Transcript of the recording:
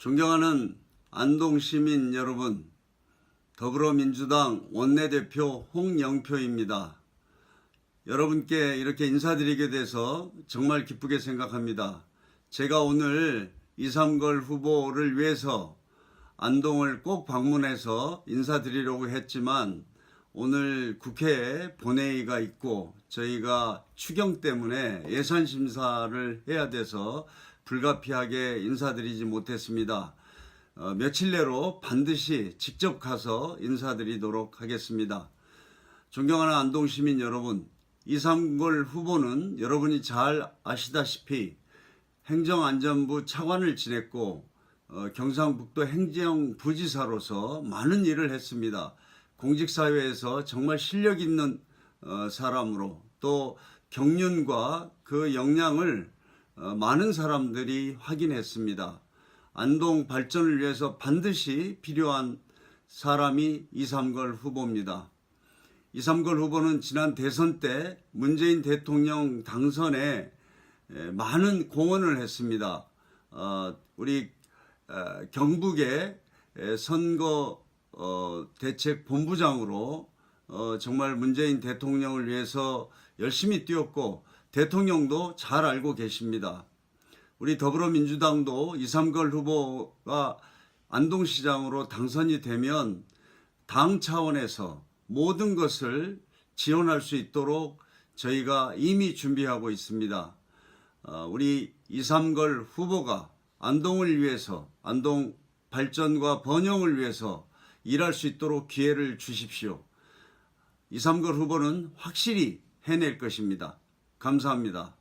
존경하는 안동 시민 여러분, 더불어민주당 원내대표 홍영표입니다. 여러분께 이렇게 인사드리게 돼서 정말 기쁘게 생각합니다. 제가 오늘 이삼걸 후보를 위해서 안동을 꼭 방문해서 인사드리려고 했지만 오늘 국회에 본회의가 있고 저희가 추경 때문에 예산 심사를 해야 돼서 불가피하게 인사드리지 못했습니다. 어, 며칠 내로 반드시 직접 가서 인사드리도록 하겠습니다. 존경하는 안동 시민 여러분, 이삼걸 후보는 여러분이 잘 아시다시피 행정안전부 차관을 지냈고 어, 경상북도 행정부지사로서 많은 일을 했습니다. 공직사회에서 정말 실력 있는 어, 사람으로 또 경륜과 그 역량을 어, 많은 사람들이 확인했습니다. 안동 발전을 위해서 반드시 필요한 사람이 이삼걸 후보입니다. 이삼걸 후보는 지난 대선 때 문재인 대통령 당선에 에, 많은 공헌을 했습니다. 어, 우리 어, 경북의 에, 선거 어, 대책 본부장으로 어, 정말 문재인 대통령을 위해서 열심히 뛰었고 대통령도 잘 알고 계십니다. 우리 더불어민주당도 이삼걸 후보가 안동시장으로 당선이 되면 당 차원에서 모든 것을 지원할 수 있도록 저희가 이미 준비하고 있습니다. 어, 우리 이삼걸 후보가 안동을 위해서 안동 발전과 번영을 위해서 일할 수 있도록 기회를 주십시오. 이삼걸 후보는 확실히 해낼 것입니다. 감사합니다.